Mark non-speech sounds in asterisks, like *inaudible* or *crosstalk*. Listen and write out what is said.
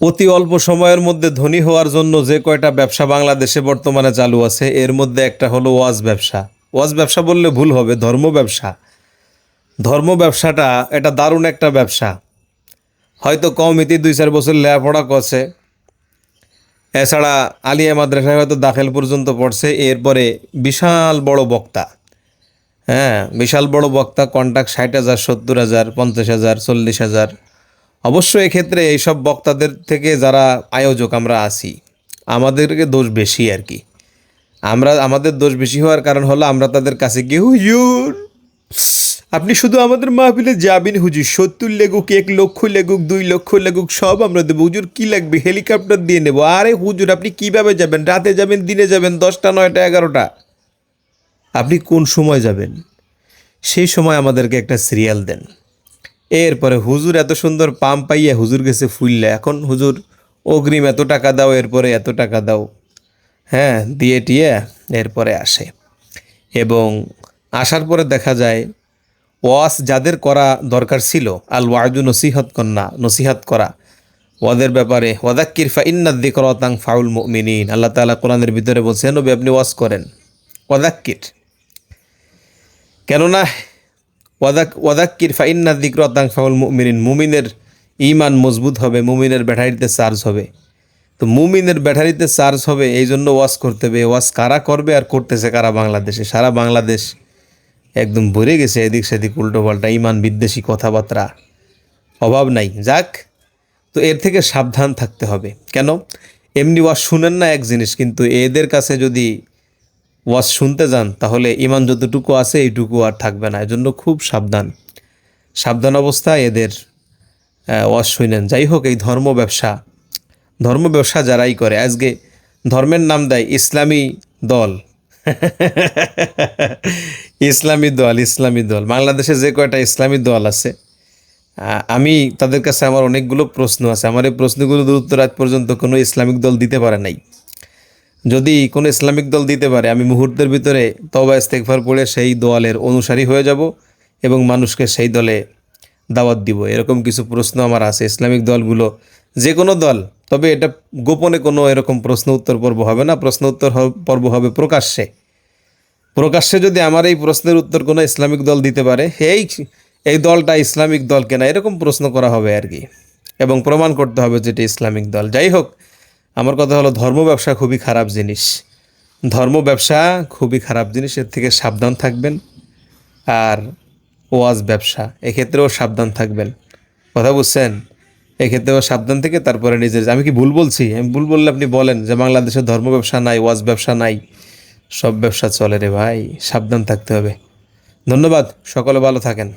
অতি অল্প সময়ের মধ্যে ধনী হওয়ার জন্য যে কয়টা ব্যবসা বাংলাদেশে বর্তমানে চালু আছে, এর মধ্যে একটা হলো ওয়াজ ব্যবসা। ওয়াজ ব্যবসা বললে ভুল হবে, ধর্ম ব্যবসা। ধর্ম ব্যবসাটা এটা দারুণ একটা ব্যবসা। হয়তো কম ইতি দুই চার বছর লেখাপড়া করছে। এছাড়া আলিয়া মাদ্রাসায় হয়তো দাখিল পর্যন্ত পড়ছে, এরপরে বিশাল বড় বক্তা। হ্যাঁ বিশাল বড় বক্তা কন্ট্যাক্ট ষাট হাজার, সত্তর হাজার, পঞ্চাশ হাজার, চল্লিশ হাজার। অবশ্য এক্ষেত্রে এইসব বক্তাদের থেকে যারা আয়োজক আমরা আছি, আমাদেরকে দোষ বেশি আর কি। আমরা, আমাদের দোষ বেশি হওয়ার কারণ হলো আমরা তাদের কাছে গিয়ে, হুজুর, আপনি শুধু আমাদের মাহফিলে যাবেন হুজুর। সত্তর লেগুক, এক লক্ষ লেগুক, দুই লক্ষ লেগুক, সব আমরা দেবো। হুজুর, কী লাগবে? হেলিকপ্টার দিয়ে নেব। আরে হুজুর, আপনি কীভাবে যাবেন? রাতে যাবেন, দিনে যাবেন, দশটা, নয়টা, এগারোটা। আপনি কোন সময় যাবেন? সেই সময় আমাদেরকে একটা সিরিয়াল দেন। এরপরে হুজুর এত সুন্দর পাম পাইয়া হুজুর গেছে ফুললে এখন হুজুর অগ্রিম এত টাকা দাও, এরপরে এত টাকা দাও। হ্যাঁ দিয়ে টিয়ে এরপরে আসে। এবং আসার পরে দেখা যায় ওয়াস যাদের করা দরকার ছিল আল ওয়াজু নসিহত কন্যা নসিহাত করা, ওয়াদের ব্যাপারে, ওয়াদাক্কির ফা ইন্নাদ দিকরতাং ফাউল মুমিনিন, আল্লাহ তাআলা কোরআনের ভিতরে বলছেন নবী, আপনি ওয়াজ করেন। ওয়াদাক্কির। কেননা ওয়াদাক, ওয়াদাক্কির ফা ইন্নাদ দিকরতাং ফাউল মুমিনিন, মুমিনের ইমান মজবুত হবে, মুমিনের ব্যাটারিতে চার্জ হবে। তো মুমিনের ব্যাটারিতে চার্জ হবে এই জন্য ওয়াশ করতে হবে। ওয়াশ কারা করবে আর করতেছে কারা বাংলাদেশে? সারা বাংলাদেশ একদম ভরে গেছে এদিক সেদিক উল্টো পাল্টা ইমান বিদ্বেষী কথাবার্তা। অভাব নাই। যাক, তো এর থেকে সাবধান থাকতে হবে। কেন? এমনি ওয়াশ শুনেন না এক জিনিস, কিন্তু এদের কাছে যদি ওয়াজ শুনতে যান, তাহলে ইমান যতটুকু আছে এইটুকু আর থাকবে না। এজন্য খুব সাবধান। সাবধান অবস্থায় এদের ওয়াজ শুনেন। যাই হোক, এই ধর্ম ব্যবসা ধর্ম ব্যবসা যারাই করে, আজকে ধর্মের নাম দেয় ইসলামী দল। *laughs* ইসলামী দল ইসলামী দল। বাংলাদেশে যে কয়টা ইসলামী দল আছে আমি তাদের কাছে আমার অনেকগুলো প্রশ্ন আছে। আমার এই প্রশ্নগুলোর উত্তর আজ পর্যন্ত কোনো ইসলামিক দল দিতে পারে নাই। যদি কোনো ইসলামিক দল দিতে পারে, আমি মুহূর্তের ভিতরে তবা ইস্তেকফার পড়ে সেই দলের অনুসারী হয়ে যাব এবং মানুষকে সেই দলে দাওয়াত দিব। এরকম কিছু প্রশ্ন আমার আছে। ইসলামিক দলগুলো যে কোনো দল, তবে এটা গোপনে কোনো এরকম প্রশ্ন উত্তর পর্ব হবে না। প্রশ্ন উত্তর পর্ব হবে প্রকাশ্যে। প্রকাশ্যে যদি আমার এই প্রশ্নের উত্তর কোনো ইসলামিক দল দিতে পারে, এই এই দলটা ইসলামিক দল কেনা, এরকম প্রশ্ন করা হবে আর কি। এবং প্রমাণ করতে হবে যে এটা ইসলামিক দল। যাই হোক আমার কথা হলো ধর্ম ব্যবসা খুবই খারাপ জিনিস। ধর্ম ব্যবসা খুবই খারাপ জিনিস, এর থেকে সাবধান থাকবেন আর ওয়াজ ব্যবসা, এক্ষেত্রেও সাবধান থাকবেন। কথা বুঝছেন? এক্ষেত্রেও সাবধান থেকে তারপরে নিজের, আমি কি ভুল বলছি? আমি ভুল বললে আপনি বলেন যে বাংলাদেশে ধর্ম ব্যবসা নাই, ওয়াজ ব্যবসা নাই। সব ব্যবসা চলে রে ভাই, সাবধান থাকতে হবে। ধন্যবাদ, সকলে ভালো থাকেন।